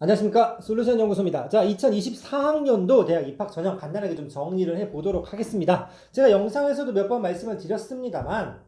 안녕하십니까 솔루션 연구소입니다. 자, 2024학년도 대학 입학 전형 간단하게 좀 정리를 해 보도록 하겠습니다. 제가 영상에서도 몇 번 말씀을 드렸습니다만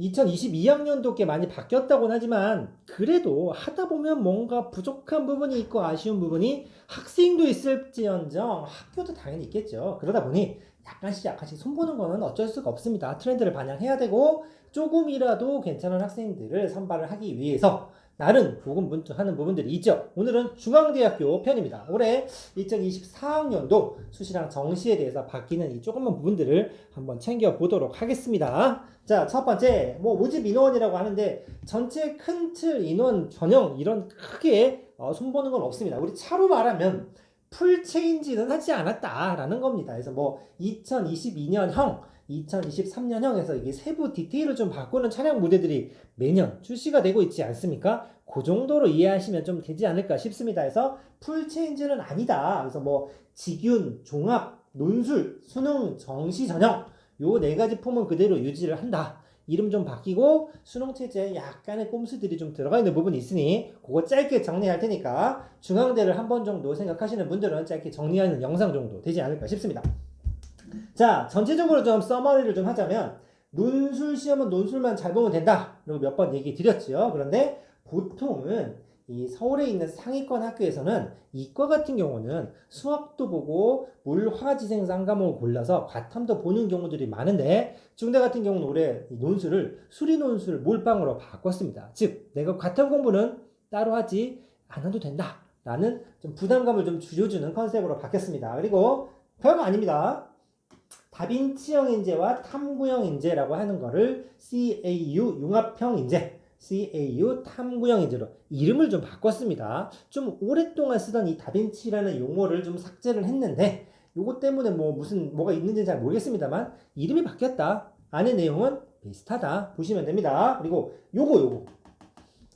2022학년도께 많이 바뀌었다고는 하지만 그래도 하다 보면 뭔가 부족한 부분이 있고 아쉬운 부분이 학생도 있을지언정 학교도 당연히 있겠죠. 그러다 보니 약간씩 약간씩 손보는 거는 어쩔 수가 없습니다. 트렌드를 반영해야 되고 조금이라도 괜찮은 학생들을 선발을 하기 위해서 나름 고군분투하는 부분들이 있죠. 오늘은 중앙대학교 편입니다. 올해 2024학년도 수시랑 정시에 대해서 바뀌는 이 조그만 부분들을 한번 챙겨보도록 하겠습니다. 자, 첫 번째, 뭐 모집 인원이라고 하는데 전체 큰 틀 인원 전형 이런 크게 어, 손보는 건 없습니다. 우리 차로 말하면 풀 체인지는 하지 않았다라는 겁니다. 그래서 뭐 2022년형 2023년형에서 이게 세부 디테일을 좀 바꾸는 차량 모델들이 매년 출시가 되고 있지 않습니까? 그 정도로 이해하시면 좀 되지 않을까 싶습니다. 해서 풀 체인지는 아니다. 그래서 뭐 직윤, 종합, 논술, 수능, 정시 전형 요 네 가지 폼은 그대로 유지를 한다. 이름 좀 바뀌고 수능 체제에 약간의 꼼수들이 좀 들어가 있는 부분이 있으니 그거 짧게 정리할 테니까 중앙대를 한 번 정도 생각하시는 분들은 짧게 정리하는 영상 정도 되지 않을까 싶습니다. 자, 전체적으로 좀 서머리를 좀 하자면 논술 시험은 논술만 잘 보면 된다. 그리고 몇 번 얘기 드렸죠. 그런데 보통은 이 서울에 있는 상위권 학교에서는 이과 같은 경우는 수학도 보고 물화지생사 한 과목을 골라서 과탐도 보는 경우들이 많은데 중대 같은 경우는 올해 이 논술을 수리 논술 몰빵으로 바꿨습니다. 즉 내가 과탐 공부는 따로 하지 않아도 된다. 라는 좀 부담감을 좀 줄여주는 컨셉으로 바뀌었습니다. 그리고 별거 아닙니다. 다빈치형 인재와 탐구형 인재라고 하는 거를 CAU 융합형 인재, CAU 탐구형 인재로 이름을 좀 바꿨습니다. 좀 오랫동안 쓰던 이 다빈치라는 용어를 좀 삭제를 했는데 요거 때문에 뭐 무슨 뭐가 있는지는 잘 모르겠습니다만 이름이 바뀌었다. 안의 내용은 비슷하다 보시면 됩니다. 그리고 요거 요거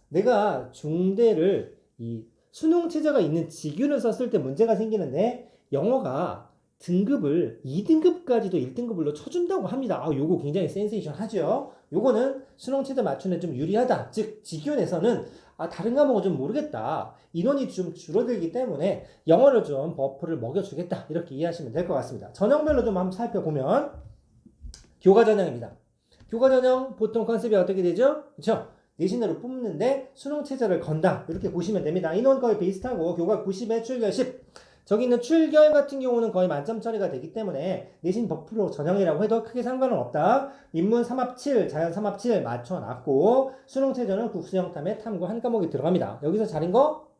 내가 중대를 이 수능 체제가 있는 직윤을 썼을 때 문제가 생기는데 영어가 등급을 2등급까지도 1등급으로 쳐준다고 합니다. 아, 요거 굉장히 센세이션 하죠. 요거는 수능 체제 맞추는 좀 유리하다. 즉, 직윤에서는 아, 다른 과목은 좀 모르겠다. 인원이 좀 줄어들기 때문에 영어를 좀 버프를 먹여주겠다. 이렇게 이해하시면 될 것 같습니다. 전형별로 좀 한번 살펴보면 교과 전형입니다. 교과 전형 보통 컨셉이 어떻게 되죠? 그렇죠? 내신으로 뽑는데 수능 체제를 건다. 이렇게 보시면 됩니다. 인원 거의 비슷하고 교과 90에 출결 10. 저기 있는 출결 같은 경우는 거의 만점 처리가 되기 때문에 내신 100% 전형이라고 해도 크게 상관은 없다. 인문 3합 7, 자연 3합 7 맞춰놨고 수능 체제는 국수형 탐에 탐구 한 과목이 들어갑니다. 여기서 잘인 거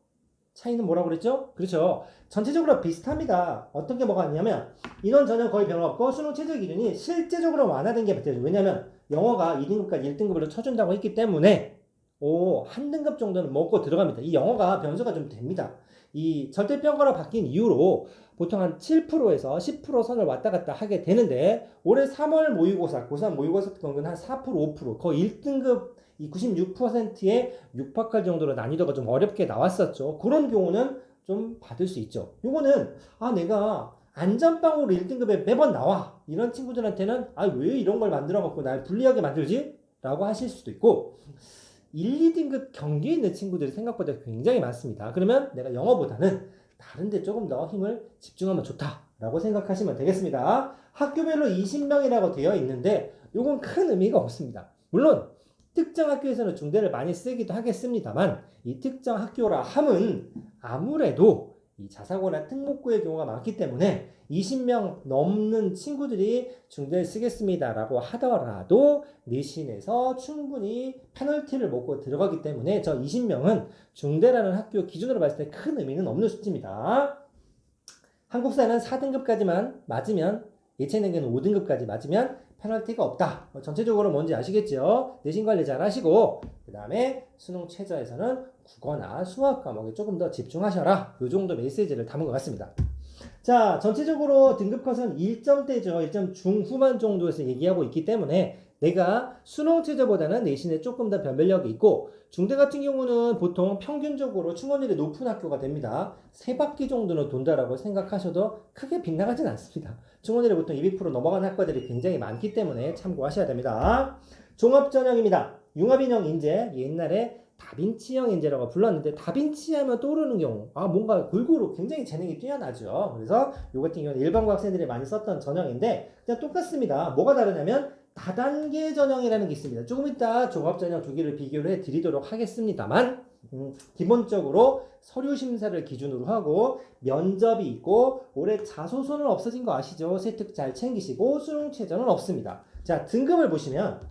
차이는 뭐라고 그랬죠? 그렇죠. 전체적으로 비슷합니다. 어떤 게 뭐가 있냐면 인원 전형 거의 변화없고 수능 체제 기준이 실제적으로 완화된 게 맞죠. 왜냐면 영어가 2등급까지 1등급으로 쳐준다고 했기 때문에 오, 한 등급 정도는 먹고 들어갑니다. 이 영어가 변수가 좀 됩니다. 이 절대평가로 바뀐 이후로 보통 한 7%에서 10% 선을 왔다 갔다 하게 되는데 올해 3월 모의고사, 고3 모의고사 같은 한 4%, 5% 거의 1등급 이 96%의 6학할 정도로 난이도가 좀 어렵게 나왔었죠. 그런 경우는 좀 받을 수 있죠. 요거는 아 내가 안전빵으로 1등급에 매번 나와 이런 친구들한테는 아 왜 이런 걸 만들어 갖고 날 불리하게 만들지? 라고 하실 수도 있고 1, 2등급 경기에 있는 친구들이 생각보다 굉장히 많습니다. 그러면 내가 영어보다는 다른데 조금 더 힘을 집중하면 좋다라고 생각하시면 되겠습니다. 학교별로 20명이라고 되어 있는데 이건 큰 의미가 없습니다. 물론 특정 학교에서는 중대를 많이 쓰기도 하겠습니다만 이 특정 학교라 함은 아무래도 이 자사고나 특목고의 경우가 많기 때문에 20명 넘는 친구들이 중대를 쓰겠습니다라고 하더라도 내신에서 충분히 페널티를 먹고 들어가기 때문에 저 20명은 중대라는 학교 기준으로 봤을 때 큰 의미는 없는 수치입니다. 한국사는 4등급까지만 맞으면 예체능계는 5등급까지 맞으면 페널티가 없다. 어, 전체적으로 뭔지 아시겠죠? 내신 관리 잘 하시고 그 다음에 수능 최저에서는 국어나 수학 과목에 조금 더 집중하셔라. 이 정도 메시지를 담은 것 같습니다. 자, 전체적으로 등급 컷은 1점대죠. 1점 중후반 정도에서 얘기하고 있기 때문에 내가 수능 체제보다는 내신에 조금 더 변별력이 있고 중대 같은 경우는 보통 평균적으로 충원율이 높은 학교가 됩니다. 세 바퀴 정도는 돈다라고 생각하셔도 크게 빗나가진 않습니다. 충원율이 보통 200% 넘어가는 학과들이 굉장히 많기 때문에 참고하셔야 됩니다. 종합전형입니다. 융합인형 인재 옛날에 다빈치형 인재라고 불렀는데 다빈치 하면 떠오르는 경우 아 뭔가 골고루 굉장히 재능이 뛰어나죠. 그래서 요 같은 경우는 일반고 학생들이 많이 썼던 전형인데 그냥 똑같습니다. 뭐가 다르냐면 다단계 전형이라는 게 있습니다. 조금 이따 종합 전형 두 개를 비교를 해 드리도록 하겠습니다만 음, 기본적으로 서류 심사를 기준으로 하고 면접이 있고 올해 자소서는 없어진 거 아시죠? 세특 잘 챙기시고 수능 최저는 없습니다. 자 등급을 보시면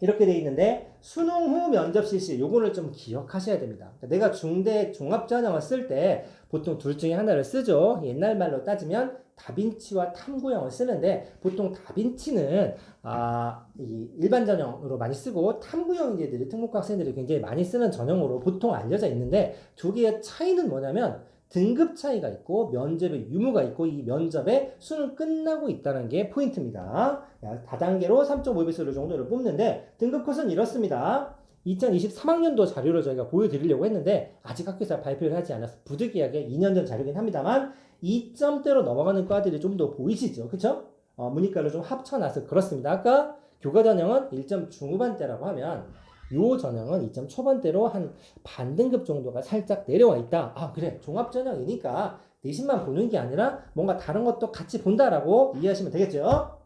이렇게 돼 있는데 수능 후 면접 실시 요거를 좀 기억하셔야 됩니다. 그러니까 내가 중대 종합 전형을 쓸 때 보통 둘 중에 하나를 쓰죠. 옛날 말로 따지면 다빈치와 탐구형을 쓰는데 보통 다빈치는 아, 이 일반 전형으로 많이 쓰고 탐구형 인재들이 특목고 학생들이 굉장히 많이 쓰는 전형으로 보통 알려져 있는데 두 개의 차이는 뭐냐면 등급 차이가 있고 면접의 유무가 있고 이 면접에 수능 끝나고 있다는 게 포인트입니다. 야, 다단계로 3.5배수를 정도를 뽑는데 등급 컷은 이렇습니다. 2023학년도 자료를 저희가 보여드리려고 했는데 아직 학교에서 발표를 하지 않아서 부득이하게 2년 전 자료긴 합니다만 2점대로 넘어가는 과들이 좀 더 보이시죠? 그쵸? 어, 문이과를 좀 합쳐놔서 그렇습니다. 아까 교과 전형은 1점 중후반대라고 하면 요 전형은 2점 초반대로 한 반등급 정도가 살짝 내려와 있다. 아 그래 종합 전형이니까 내신만 보는 게 아니라 뭔가 다른 것도 같이 본다라고 이해하시면 되겠죠.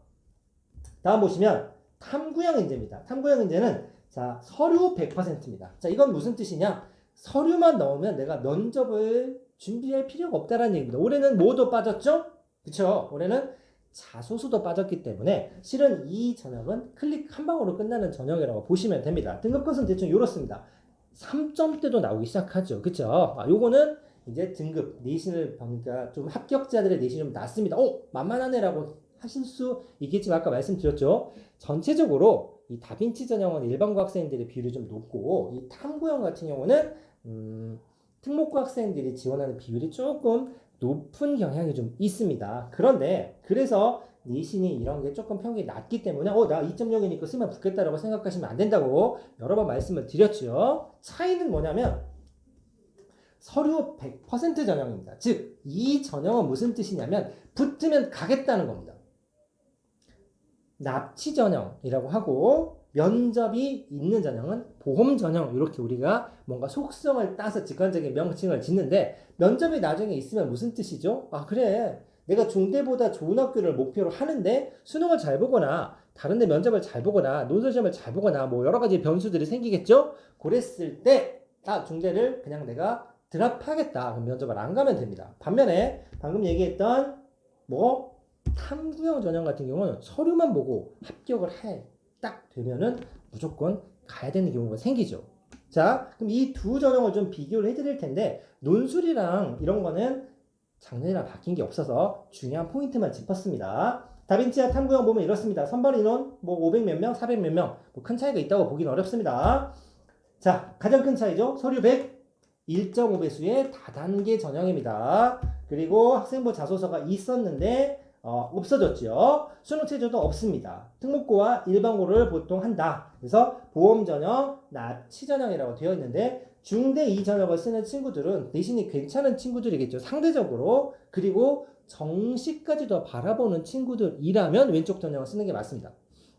다음 보시면 탐구형 인재입니다. 탐구형 인재는 자 서류 100%입니다. 자 이건 무슨 뜻이냐? 서류만 넣으면 내가 면접을 준비할 필요가 없다라는 얘기입니다. 올해는 뭐도 빠졌죠? 그쵸? 올해는 자소서도 빠졌기 때문에 실은 이 전형은 클릭 한 방으로 끝나는 전형이라고 보시면 됩니다. 등급 컷은 대충 이렇습니다. 3점대도 나오기 시작하죠. 그쵸? 아, 요거는 이제 등급, 내신을 보니까 좀 합격자들의 내신이 좀 낮습니다. 어, 만만하네라고 하실 수 있겠지만 아까 말씀드렸죠. 전체적으로 이 다빈치 전형은 일반고 학생들의 비율이 좀 높고 이 탐구형 같은 경우는 음, 특목고 학생들이 지원하는 비율이 조금 높은 경향이 좀 있습니다. 그런데 그래서 내신이 이런 게 조금 평균이 낮기 때문에 어 나 2.0이니까 쓰면 붙겠다라고 생각하시면 안 된다고 여러 번 말씀을 드렸죠. 차이는 뭐냐면 서류 100% 전형입니다. 즉 이 전형은 무슨 뜻이냐면 붙으면 가겠다는 겁니다. 납치 전형이라고 하고 면접이 있는 전형은 보험 전형 이렇게 우리가 뭔가 속성을 따서 직관적인 명칭을 짓는데 면접이 나중에 있으면 무슨 뜻이죠? 아 그래 내가 중대보다 좋은 학교를 목표로 하는데 수능을 잘 보거나 다른데 면접을 잘 보거나 논술 시험을 잘 보거나 뭐 여러 가지 변수들이 생기겠죠? 그랬을 때 아 중대를 그냥 내가 드랍하겠다 그럼 면접을 안 가면 됩니다. 반면에 방금 얘기했던 뭐 탐구형 전형 같은 경우는 서류만 보고 합격을 해 딱 되면은 무조건 가야 되는 경우가 생기죠. 자, 그럼 이 두 전형을 좀 비교를 해드릴 텐데 논술이랑 이런 거는 작년이랑 바뀐 게 없어서 중요한 포인트만 짚었습니다. 다빈치와 탐구형 보면 이렇습니다. 선발 인원 뭐 500 몇 명, 400 몇 명, 뭐 큰 차이가 있다고 보긴 어렵습니다. 자, 가장 큰 차이죠. 서류 100, 1.5배수의 다단계 전형입니다. 그리고 학생부 자소서가 있었는데 어, 없어졌죠. 수능 체제도 없습니다. 특목고와 일반고를 보통 한다. 그래서 보험 전형, 납치 전형이라고 되어 있는데 중대 이 전형을 쓰는 친구들은 내신이 괜찮은 친구들이겠죠. 상대적으로 그리고 정시까지도 바라보는 친구들이라면 왼쪽 전형을 쓰는 게 맞습니다.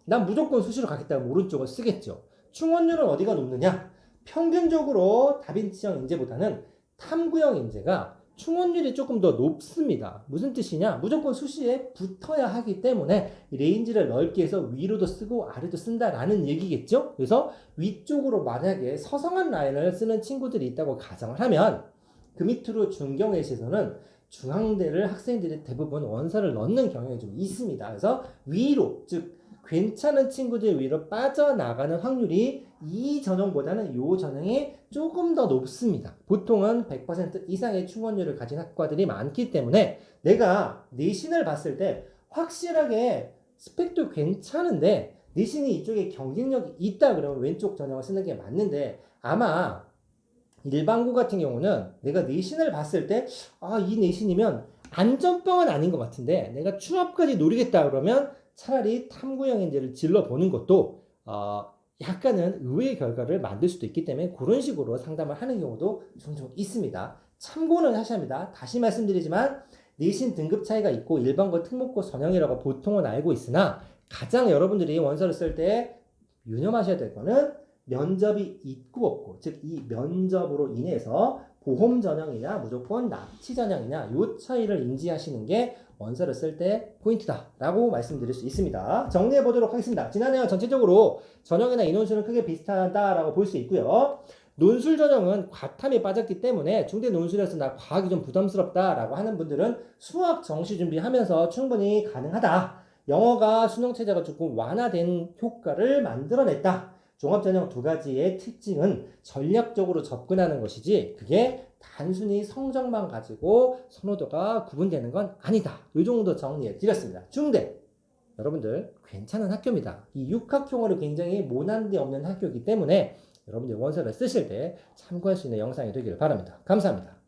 난 무조건 수시로 가겠다면 오른쪽을 쓰겠죠. 충원율은 어디가 높느냐? 평균적으로 다빈치형 인재보다는 탐구형 인재가 충원율이 조금 더 높습니다. 무슨 뜻이냐? 무조건 수시에 붙어야 하기 때문에 레인지를 넓게 해서 위로도 쓰고 아래도 쓴다라는 얘기겠죠? 그래서 위쪽으로 만약에 서성한 라인을 쓰는 친구들이 있다고 가정을 하면 그 밑으로 중경외시에서는 중앙대를 학생들이 대부분 원서를 넣는 경향이 좀 있습니다. 그래서 위로, 즉 괜찮은 친구들 위로 빠져나가는 확률이 이 전형보다는 이 전형이 조금 더 높습니다. 보통은 100% 이상의 충원율을 가진 학과들이 많기 때문에 내가 내신을 봤을 때 확실하게 스펙도 괜찮은데 내신이 이쪽에 경쟁력이 있다 그러면 왼쪽 전형을 쓰는 게 맞는데 아마 일반고 같은 경우는 내가 내신을 봤을 때 아 이 내신이면 안전빵은 아닌 것 같은데 내가 추합까지 노리겠다 그러면 차라리 탐구형 인재를 질러보는 것도 어, 약간은 의외의 결과를 만들 수도 있기 때문에 그런 식으로 상담을 하는 경우도 종종 있습니다. 참고는 하셔야 합니다. 다시 말씀드리지만 내신 등급 차이가 있고 일반고 특목고 전형이라고 보통은 알고 있으나 가장 여러분들이 원서를 쓸 때 유념하셔야 될 거는 면접이 있고 없고 즉 이 면접으로 인해서 보험 전형이냐 무조건 납치 전형이냐 요 차이를 인지하시는 게 원서를 쓸 때 포인트다라고 말씀드릴 수 있습니다. 정리해 보도록 하겠습니다. 지난해와 전체적으로 전형이나 인원수는 크게 비슷하다라고 볼 수 있고요. 논술 전형은 과탐에 빠졌기 때문에 중대 논술에서 나 과학이 좀 부담스럽다라고 하는 분들은 수학 정시 준비하면서 충분히 가능하다. 영어가 수능 체제가 조금 완화된 효과를 만들어냈다. 종합전형 두 가지의 특징은 전략적으로 접근하는 것이지 그게 단순히 성적만 가지고 선호도가 구분되는 건 아니다. 이 정도 정리해 드렸습니다. 중대 여러분들 괜찮은 학교입니다. 이 육학형으로 굉장히 모난데 없는 학교이기 때문에 여러분들 원서를 쓰실 때 참고할 수 있는 영상이 되기를 바랍니다. 감사합니다.